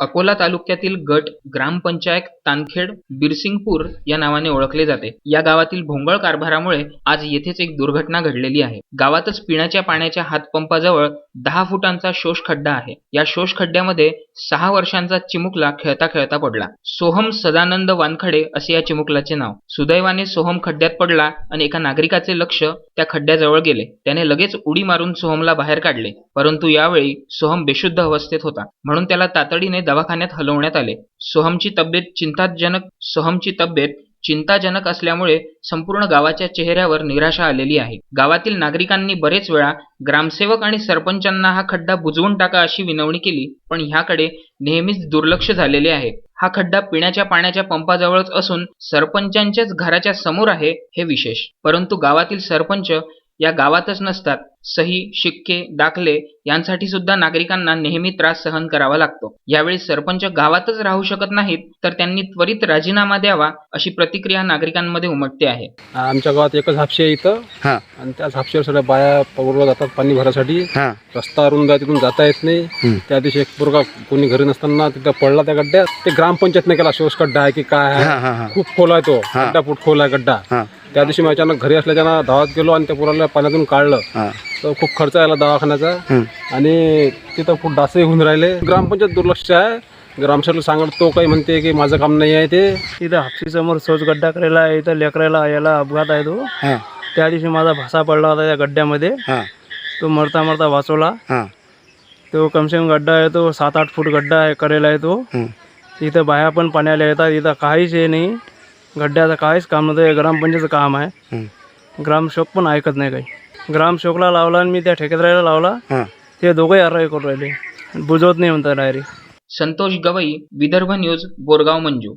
अकोला तालुक्यातील गट ग्रामपंचायत तानखेड बिरसिंगपूर या नावाने ओळखले जाते. या गावातील भोंगळ कारभारामुळे आज येथेच एक दुर्घटना घडलेली आहे. गावातच पिण्याच्या पाण्याच्या हातपंपाजवळ दहा फुटांचा शोष खड्डा आहे. या शोष खड्ड्यामध्ये सहा वर्षांचा चिमुकला खेळता खेळता पडला. सोहम सदानंद वानखडे असे या चिमुकलाचे नाव. सुदैवाने सोहम खड्ड्यात पडला आणि एका नागरिकाचे लक्ष त्या खड्ड्याजवळ गेले. त्याने लगेच उडी मारून सोहमला बाहेर काढले. परंतु यावेळी सोहम बेशुद्ध अवस्थेत होता. म्हणून त्याला तातडीने दवाखान्यात हलवण्यात आले. सोहमची तब्येत चिंताजनक सोहमची तब्येत चिंताजनक असल्यामुळे संपूर्ण गावाच्या चेहऱ्यावर निराशा आलेली आहे. गावातील नागरिकांनी बरेच वेळा ग्रामसेवक आणि सरपंचांना हा खड्डा बुजवून टाका अशी विनवणी केली पण ह्याकडे नेहमीच दुर्लक्ष झालेले आहे. हा खड्डा पिण्याच्या पाण्याच्या पंपाजवळच असून सरपंचांच्याच घराच्या समोर आहे हे विशेष. परंतु गावातील सरपंच या गावातच नसतात. सही शिक्के दाखले यांसाठी सुद्धा नागरिकांना नेहमी त्रास सहन करावा लागतो. यावेळी सरपंच गावातच राहू शकत नाहीत तर त्यांनी त्वरित राजीनामा द्यावा अशी प्रतिक्रिया नागरिकांमध्ये उमटते आहे. आमच्या गावात एकच हापशी आहे इथं. हा. आणि त्याच हापशीवर सगळ्या बाया पवरला जातात पाणी भरासाठी. हा. रस्ता अरुंद आहे तिथून जाता येत नाही. त्या दिवशी एक पोरगा कोणी घरी नसताना तिथं पडला त्या गड्ड्यात. ते ग्रामपंचायतने केला शोष खड्डा आहे की काय हा हा हा. खूप खोल आहे तो. हा. खड्डा फूट खोल आहे गड्डा. हा. त्या दिवशी मी अचानक घरी असल्याच्यानं धावात गेलो आणि त्या पोराला पाण्यातून काढलं. हा. तर खूप खर्च आला दवाखान्याचा. आणि तिथं खूप डासही होऊन राहिले. ग्रामपंचायत दुर्लक्ष आहे. ग्रामसेवक सांगत तो काही म्हणते की माझं काम नाही आहे ते. इथं हापशीसमोर सोच गड्डा करायला आहे इथं लेकराला याला अपघात आहे तो. त्या दिवशी माझा भासा पडला होता त्या गड्ड्यामध्ये. हा. तो मरता मरता वाचवला. हा. तो कमसे कम गड्डा आहे तो सात आठ फूट गड्डा आहे करेला आहे तो. इथं बाया पण पाण्याला येतात. इथं काहीच हे नाही. गड्ड्याचं काहीच काम नव्हतं. हे ग्रामपंचायतचं काम आहे. ग्रामसेवक पण ऐकत नाही काही. ग्रामसेवकला लावला आणि मी त्या ठेकेदाराला लावला. हा. ते दोघंही आराई करून राहिले. बुजवत नाही म्हणतात डायरेक्ट संतोष गवई विदर्भ न्यूज बोरगाव मंजू.